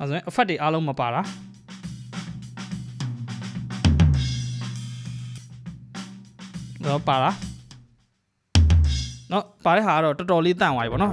အဲဆိုရင် effect တွေအားလုံးမပါတာတော့ပါလားနော်ပါတဲ့ဟာကတော့တော်တော်လေးတန့်သွားပြီပေါ့နော်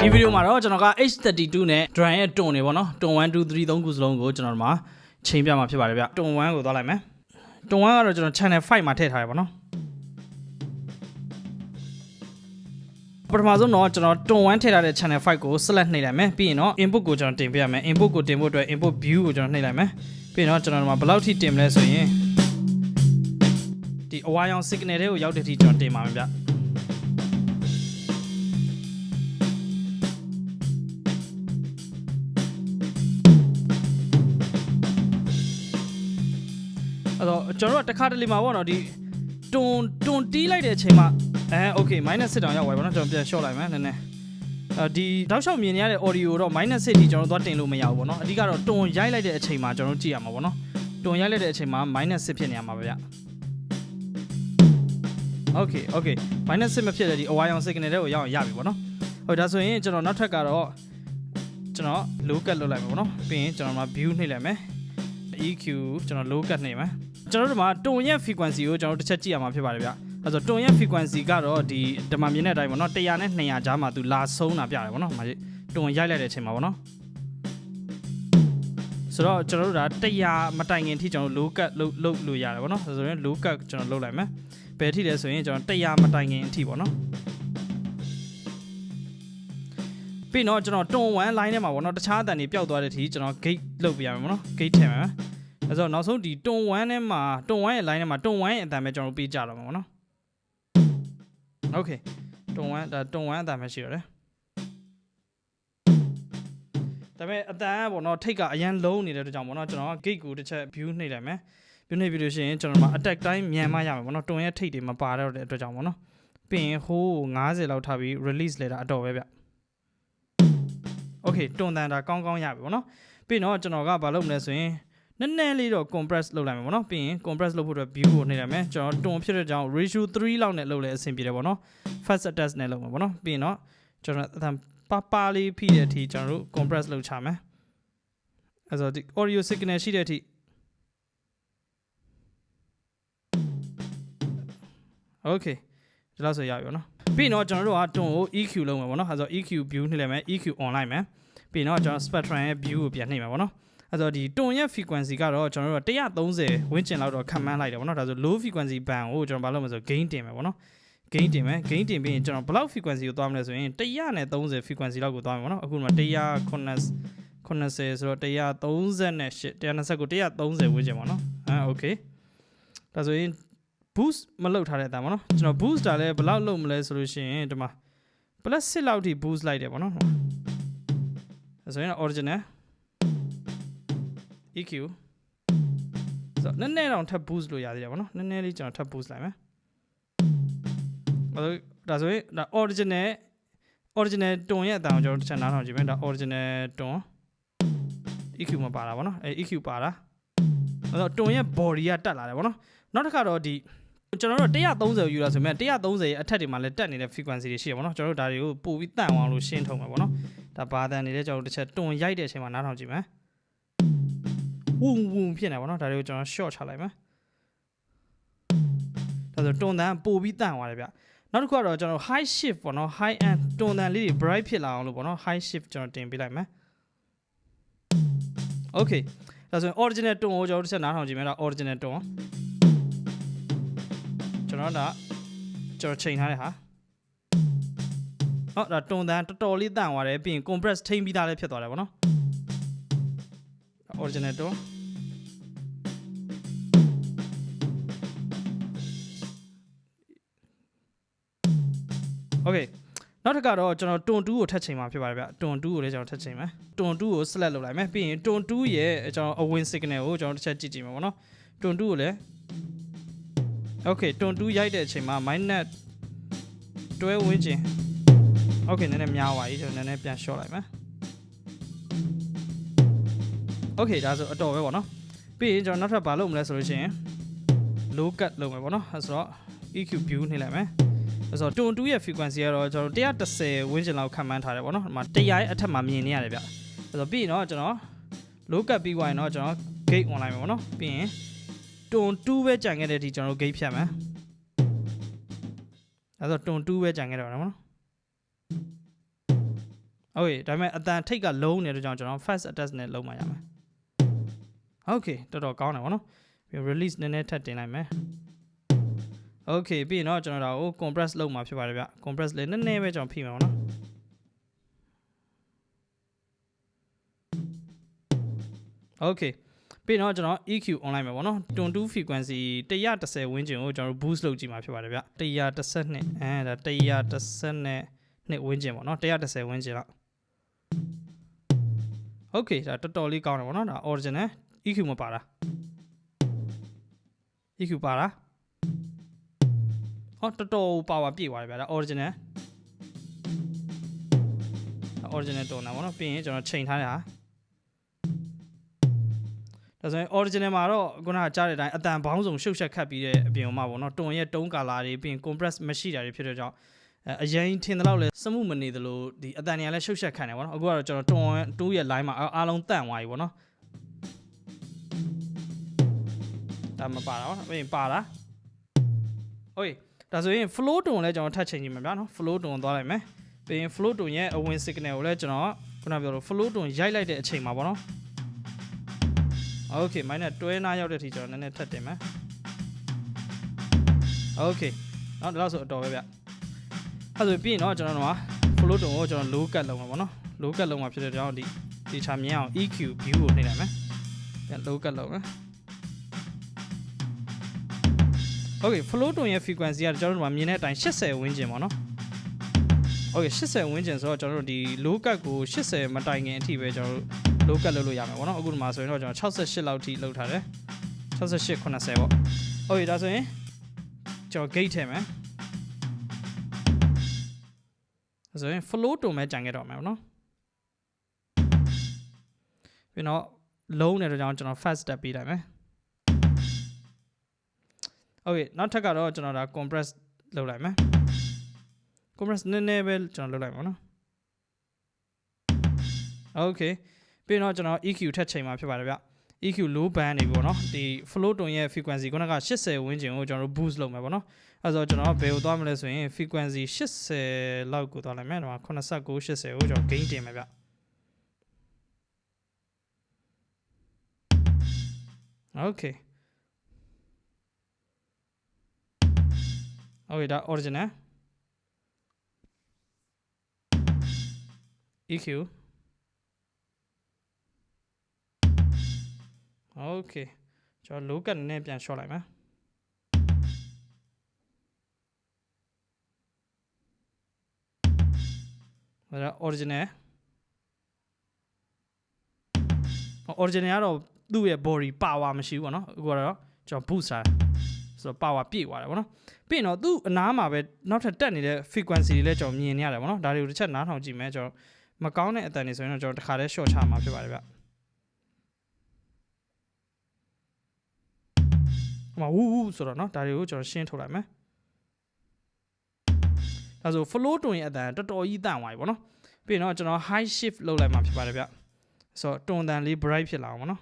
ဒီဗီဒီယိုမှာတော့ကျွန်တော်က H32 နဲ့ Drone ရဲ့တွန်နေပေါ့နော်တွန်1 2 3 3ခုစလုံးကိုကျွန်တော်တို့မှာချိန်ပြမှာဖြစ်ပါတယ်ဗျတွန်1ကိုသွားလိုက်မယ်တွန်1ကတော့ကျွန်တော် channel 5မှာထည့်ထားရပါတော့ ပထမဆုံးတော့ကျွန်တော်တွန်1ထည့်ထားတဲ့ channel 5ကို select နှိပ်လိုက်မယ်ပြီးရင်တော့ input ကိုကျွန်တော်တင်ပေးရမယ် input ကိုတင်ဖို့အတွက် input view ကိုကျွန်တော်နှိပ်လိုက်မယ်ပြီးရင်တော့ကျွန်တော်တို့မှာဘယ်လောက်ထိတင်မလဲဆိုရင်ဒီအဝါရောင် signal တွေကိုရောက်တဲ့အထိကျွန်တော်တင်ပါမယ်ဗျအဲ့တော့ကျွန်တော်တို့ကတစ်ခါတလေမှာပေါ့နော်ဒီတွန်တွန်တီးလိုက်တဲ့အချိန်မှာ အဲ okay minus 6တောင်ရောက်သွားပြီဗောနော်ကျွန်တော်ပြန် short လိုက်မယ်နည်းနည်းအဲဒီတောက်လျှောက်မြင်ရတဲ့ audio တော့ minus 6ဒီကျွန်တော်သွားတင်လို့မရဘူးဗောနော်အဓိကတော့တွန်ရိုက်လိုက်တဲ့အချိန်မှာကျွန်တော်ကြည့်ရမှာဗောနော်တွန်ရိုက်လိုက်တဲ့အချိန်မှာ minus 6ဖြစ်နေရမှာဗျာ okay okay minus 6မဖြစ်တဲ့ဒီအဝါရောင် signal တွေကိုရအောင်ရပြီဗောနော်ဟုတ်ဒါဆိုရင်ကျွန်တော်နောက်ထပ်ကတော့ကျွန်တော် low cut လုပ်လိုက်မှာဗောနော်ပြီးရင်ကျွန်တော်မှာ view နှိပ်လိုက်မယ် EQ ကျွန်တော် low cut နှိပ်မယ်ကျွန်တော်တို့မှာတွန်ရက် frequency ကိုကျွန်တော်တစ်ချက်ကြည့်ရမှာဖြစ်ပါတယ်ဗျာ အဲဆိုတွန်ရဲ့ frequency ကတော့ဒီဓမ္မမြင်တဲ့အတိုင်းပေါ့နော်100နဲ့200ကြားမှာသူလာဆုံးတာပြတယ်ပေါ့နော်မှာတွန်ရိုက်လိုက်တဲ့အချိန်မှာပေါ့နော်ဆိုတော့ကျွန်တော်တို့ဒါ100မတိုင်ခင်ထိကျွန်တော် low cut လုပ်လုပ်လို့ရတယ်ပေါ့နော်ဆိုရင် low cut ကျွန်တော်လုပ်လိုက်မယ်ဘယ်ထိလဲဆိုရင်ကျွန်တော်100မတိုင်ခင်အထိပေါ့နော်ပြီးတော့ကျွန်တော်တွန်1 line ထဲမှာပေါ့နော်တခြားအတန်တွေပျောက်သွားတဲ့အထိကျွန်တော် gate လုပ်ပြရမယ်ပေါ့နော် gate ထည့်မယ်အဲဆိုနောက်ဆုံးဒီတွန်1ထဲမှာတွန်1ရဲ့ line ထဲမှာတွန်1ရဲ့အတန်ပဲကျွန်တော်ပေးကြတော့မှာပေါ့နော် โอเคတွန်1ဒါတွန်1အတန်ပဲရှိတော့တယ်ဒါပေမဲ့အတန်ကပေါ့နော်ထိတ်ကအရန်လုံးနေတဲ့အတွက်ကြောင့်ပေါ့နော်ကျွန်တော်က gate ကိုတစ်ချက် view နှိပ်လိုက်မယ် view နှိပ်ပြီးလို့ရှိရင်ကျွန်တော်မှာ attack တိုင်းမြန်မှရမယ်ပေါ့နော်တွန်ရဲ့ထိတ်တွေမပါတော့တဲ့အတွက်ကြောင့်ပေါ့နော်ပြီးရင်ဟိုး90လောက်ထားပြီး release လေတာအတော်ပဲဗျ โอเคတွန်တန်တာကောင်းကောင်းရပြီပေါ့နော်ပြီးတော့ကျွန်တော်ကဘာလုပ်မလဲဆိုရင် နည်းနည်းလေးတော့ compress လုပ်လိုက်မယ်ပေါ့နော်ပြီးရင် compress လုပ်ဖို့အတွက် view ကိုနှိပ်လိုက်မယ်ကျွန်တော်တွန်ဖြစ်တဲ့ကြောင့် ratio 3လောက်နဲ့လုပ်လဲအဆင်ပြေတယ်ပေါ့နော် fast attach နဲ့လုပ်မှာပေါ့နော်ပြီးရင်တော့ကျွန်တော်အသံပါပါလေးဖိတဲ့အထိကျွန်တော်တို့ compress လုပ်ချမယ်အဲဆိုဒီ audio signal ရှိတဲ့အထိ okay ဒီလောက်ဆိုရပြီပေါ့နော်ပြီးရင်တော့ကျွန်တော်တို့ကတွန်ကို EQ လုပ်မှာပေါ့နော်အဲဆို EQ view နှိပ်လိုက်မယ် EQ on လိုက်မယ်ပြီးရင်တော့ကျွန်တော် spectrum ရဲ့ view ကိုပြန်နှိပ်မှာပေါ့နော် အဲဆိုဒီတွန်ရဲ့ frequency ကတော့ကျွန်တော်တို့က130ဝန်းကျင်လောက်တော့ခံမှန်းလိုက်တယ်ပေါ့နော်ဒါဆို low frequency band ကိုကျွန်တော်ဘာလုပ်မလဲဆို gain တင်မယ်ပေါ့နော် gain တင်မယ် gain တင်ပြီးရင်ကျွန်တော်ဘယ်လောက် frequency ကိုသွားမလဲဆိုရင်130 frequency လောက်ကိုသွားမယ်ပေါ့နော်အခုမှ190 90ဆိုတော့138 120ကို130ဝန်းကျင်ပေါ့နော်အဲ okay ဒါဆိုရင် boost မလုပ်ထားတဲ့အတန်ပေါ့နော်ကျွန်တော် boost တာလည်းဘယ်လောက်လုပ်မလဲဆိုလို့ရှိရင်ဒီမှာ plus 6လောက်ထိ boost လိုက်တယ်ပေါ့နော်ဒါဆိုရင် original EQ ဆိုတော့နည်းနည်းတော့ထပ် boost လို့ရသေးတယ်ပေါ့နော်နည်းနည်းလေးကျွန်တော်ထပ် boost လိုက်မယ်ဒါဆိုရင်ဒါ original original တွန်ရဲ့အတန်ကိုကျွန်တော်တစ်ချက်နားထောင်ကြည့်မယ်ဒါ original တွန် EQ မှာပါတာပေါ့နော်အဲ EQ ပါတာအဲ့တော့တွန်ရဲ့ body ကတက်လာတယ်ပေါ့နော်နောက်တစ်ခါတော့ဒီကျွန်တော်တို့130ယူလာဆိုမြဲ130ရဲ့အထက်တွေမှာလည်းတက်နေတဲ့ frequency တွေရှိရပါတော့ကျွန်တော်တို့ဒါတွေကိုပို့ပြီးတန့်အောင်လို့ရှင်းထုံမှာပေါ့နော်ဒါဘာတန်နေတဲ့ကျွန်တော်တို့တစ်ချက်တွန်ရိုက်တဲ့အချိန်မှာနားထောင်ကြည့်မယ် ဝုံဝုံဖြစ်နေပါတော့ဒါတွေကိုကျွန်တော် short ချလိုက်မယ်ဒါဆိုတွန်တန်ပို့ပြီးတန့်သွားတယ်ဗျနောက်တစ်ခုကတော့ကျွန်တော် high shift ပေါ့နော် high end တွန်တန်လေးတွေ bright ဖြစ်လာအောင်လို့ပေါ့နော် high shift ကျွန်တော်တင်ပေးလိုက်မယ် okay ဒါဆိုရင် original တွန်ကိုကျွန်တော်တို့တစ်ချက်နားထောင်ကြည့်မယ်ဒါ original တွန်ကျွန်တော်ဒါကျွန်တော်ချိန်ထားတဲ့ဟာဟောဒါတွန်တန်တော်တော်လေးတန့်သွားတယ်ပြီးရင် compress ထိမ့်ပြီးသားလည်းဖြစ်သွားတယ်ဗောနော် original တွန် okay နောက်တစ်ခါတော့ကျွန်တော်တွန်2ကိုထပ်ချိန်မှာဖြစ်ပါတယ်ဗျတွန်2ကိုလည်းကျွန်တော်ထပ်ချိန်မယ်တွန်2ကို select လုပ်လိုက်မယ်ပြီးရင်တွန်2ရဲ့ကျွန်တော်အဝင် signal ကိုကျွန်တော်တစ်ချက်ကြည့်ကြည့်မယ်ဗောနော်တွန်2ကိုလည်း okay တွန်2ရိုက်တဲ့အချိန်မှာ minus တွဲဝင်းကျင် okay နည်းနည်းများပါပြီကျွန်တော်နည်းနည်းပြန် short လိုက်မယ် okay ဒါဆိုအတော်ပဲဗောနော်ပြီးရင်ကျွန်တော်နောက်ထပ်ဘာလုပ်မလဲဆိုလို့ရှိရင် low cut လုပ်မယ်ဗောနော်အဲဆိုတော့ EQ view နှိပ်လိုက်မယ် ဆိုတော့တွန်2ရဲ့ frequency ကတော့ကျွန်တော်130ဝန်းကျင်လောက်ခန့်မှန်းထားတယ်ပေါ့နော်ဒီမှာ100ရဲ့အထက်မှာမြင်နေရတယ်ဗျဆိုတော့ပြီးရင်တော့ကျွန်တော် low cut ပြီးသွားရင်တော့ကျွန်တော် gate online ပဲပေါ့နော်ပြီးရင်တွန်2ပဲကြံခဲ့တဲ့အထိကျွန်တော် gate ဖြတ်မယ်အဲဆိုတွန်2ပဲကြံခဲ့တော့တယ်ပေါ့နော်โอเคဒါပေမဲ့အတန်ထိတ်ကလုံးနေတဲ့ကြောင့်ကျွန်တော် fast attach နဲ့လုံးမှရမယ်โอเคတော်တော်ကောင်းတယ်ပေါ့နော်ပြီး release နည်းနည်းထပ်တင်လိုက်မယ် Okay ပြီးရင်တော့ကျွန်တော်ဒါကို compress လုပ်မှာဖြစ်ပါတယ်ဗျ compress လေးနည်းနည်းပဲကျွန်တော်ဖိမှာပေါ့နော် Okay ပြီးတော့ကျွန်တော် EQ online မှာပေါ့နော်တွန်2 frequency 130ဝန်းကျင်ကိုကျွန်တော် boost လုပ်ကြည့်မှာဖြစ်ပါတယ်ဗျ132အဲဒါ132ဝန်းကျင်ပေါ့နော်130ဝန်းကျင်လောက် Okay ဒါတော်တော်လေးကောင်းတယ်ပေါ့နော်ဒါ original EQ မပါတာ EQ ပါလား ဟောတော်တော်ပါဝါပြည့်သွားတယ်ဗျာဒါ original original တုံးတာဗောနော်ပြီးရင်ကျွန်တော်ချိန်ထားတာဒါဆိုရင် original မှာတော့ခုနကကြားတဲ့အတိုင်းအတန်ဘောင်းဆောင်ရှုပ်ရှက်ခတ်ပြီးတဲ့အပြင်မှာဗောနော်တုံရဲ့တုံးကာလာတွေပြီးရင် compress မရှိတာတွေဖြစ်တဲ့ကြောင့်အဲအရင်ထင်တယ်လို့လဲစမှုမနေသလိုဒီအတန်တွေကလည်းရှုပ်ရှက်ခတ်နေဗောနော်အခုကတော့ကျွန်တော်တုံတူးရဲ့ line မှာအားလုံးတန့်သွားပြီဗောနော်ဒါမပါတာဗောနော်ပြီးရင်ပါလား okay ဒါဆိုရင် flow tone ကိုလည်းကျွန်တော်ထပ်ချိန်ကြည့်မှာဗျာနော် flow tone သွားလိုက်မယ်ပြီးရင် flow tone ရဲ့အဝင် signal ကိုလည်းကျွန်တော်ခုနပြောလို့ flow tone ရိုက်လိုက်တဲ့အချိန်မှာပေါ့နော် okay မိုင်းနဲ့တွဲနာရောက်တဲ့အထိကျွန်တော်နည်းနည်းထပ်တင်မယ် okay နော်ဒီလောက်ဆိုအတော်ပဲဗျအဲ့ဆိုပြီးရင်တော့ကျွန်တော်တို့က flow tone ကိုကျွန်တော် low cut လုပ်မှာပေါ့နော် low cut လုပ်မှာဖြစ်တဲ့ကြောင့်ဒီဒီချာမြင်အောင် EQ view ကိုနှိပ်လိုက်မယ်ပြန် low cut လုပ်မယ် Okay flow tone ရဲ့ frequency ကကျွန်တော်တို့မှာမြင်တဲ့အတိုင်း80ဝန်းကျင်ပေါ့နော် Okay 80ဝန်းကျင်ဆိုတော့ကျွန်တော်တို့ဒီ low cut ကို80မတိုင်ခင်အထိပဲကျွန်တော်တို့ low cut လုပ်လို့ရမှာပေါ့နော်အခုဒီမှာဆိုရင်တော့ကျွန်တော်68လောက်ထိလုပ်ထားတယ်68 80ပေါ့ Okay ဒါဆိုရင်ကျွန်တော် gate ထည့်မယ်ဒါဆိုရင် flow tone ပဲကြံခဲ့တော့မှာပေါ့နော်ပြီးတော့လုံးနေတဲ့ကြောင့်ကျွန်တော် fast step ပေးလိုက်မယ် Okay နောက်ထပ်ကတော့ကျွန်တော်ဒါ compress လုပ်လိုက်မယ် compress နည်းနည်းပဲကျွန်တော်လုပ်လိုက်ပါနော် Okay ပြီးတော့ကျွန်တော် EQ ထက်ချိန်မှာဖြစ်ပါတယ်ဗျ EQ low band နေပြီပေါ့နော်ဒီ flow tone ရဲ့ frequency ခုနက80ဝန်းကျင်ကိုကျွန်တော်တို့ boost လုပ်မယ်ပေါ့နော်အဲဆိုတော့ကျွန်တော်ဘယ်ကိုသွားမလဲဆိုရင် frequency 80လောက်ကိုသွားလိုက်မယ်ဒီမှာ89 80ကိုကျွန်တော် gain တင်မယ်ဗျ Okay Okay ဒါ original EQ Okay ကျွန်တော် low cut နည်းနည်းပြန် short လိုက်မယ်ဒါ original original ကတော့သူ့ရဲ့ body power မရှိဘူးပေါ့နော်အခုကတော့ကျွန်တော် boost ထားတယ်ဆိုတော့ power ပြည့်သွားတယ်ပေါ့နော် ပြီးရင်တော့သူ့အနားမှာပဲနောက်ထပ်တက်နေတဲ့ frequency တွေလည်းကျွန်တော်မြင်နေရတယ်ပေါ့နော်ဒါတွေကိုတစ်ချက်နားထောင်ကြည့်မယ်ကျွန်တော်မကောင်းတဲ့အတန်တွေဆိုရင်တော့ကျွန်တော်တစ်ခါတည်း short ချမှာဖြစ်ပါတယ်ဗျဟိုမှာဝူးဝူးဆိုတော့เนาะဒါတွေကိုကျွန်တော်ရှင်းထုတ်လိုက်မယ်ဒါဆို flow tone ရဲ့အတန်တော်တော်ကြီးတန့်သွားပြီပေါ့နော်ပြီးရင်တော့ကျွန်တော် high shift လုပ်လိုက်မှာဖြစ်ပါတယ်ဗျဆိုတော့တွန်တန်လေး bright ဖြစ်လာအောင်ပေါ့နော်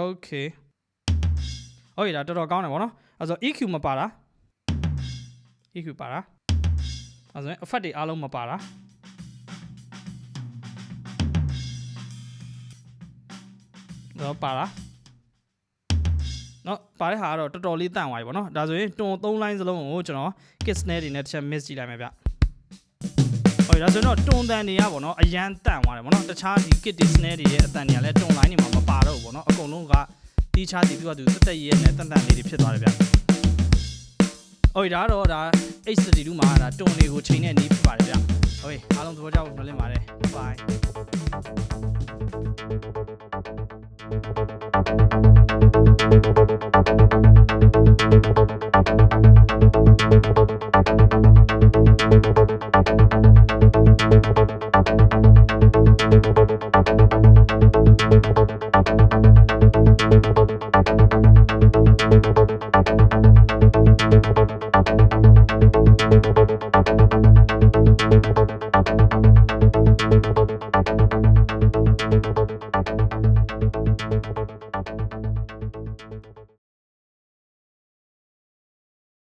okay ဟုတ်ရတာတော်တော်ကောင်းတယ်ဗောနော်အဲဆို EQ မပါတာ EQ ပါတာအဲဆိုရင် effect တွေအားလုံးမပါတာတော့ပါလားနော်ပါတဲ့ဟာကတော့တော်တော်လေးတန့်သွားပြီဗောနော်ဒါဆိုရင်တွန်3 line စလုံးကိုကျွန်တော် kit snare တွေနဲ့တစ်ချက် miss ကြည့်လိုက်မယ်ဗျဟုတ်ဒါဆိုတော့တွန်တန်တွေကဗောနော်အရန်တန့်သွားတယ်ဗောနော်တခြားဒီ kit snare တွေရဲ့အတန်တွေကလည်းတွန် line တွေမှာမပါတော့ဘူးဗောနော်အကုန်လုံးက တီးခြားတီးသူကသူတက်တက်ရဲနဲ့တန်တန်လေးတွေဖြစ်သွားတယ်ဗျ။ဟုတ်ပြီဒါတော့ဒါ H32 မှာဒါတွန်တွေကိုချိန်တဲ့နည်းဖြစ်ပါတယ်ဗျ။ဟုတ်ပြီအားလုံးသဘောကျဖို့မျှော်လင့်ပါတယ်။ Bye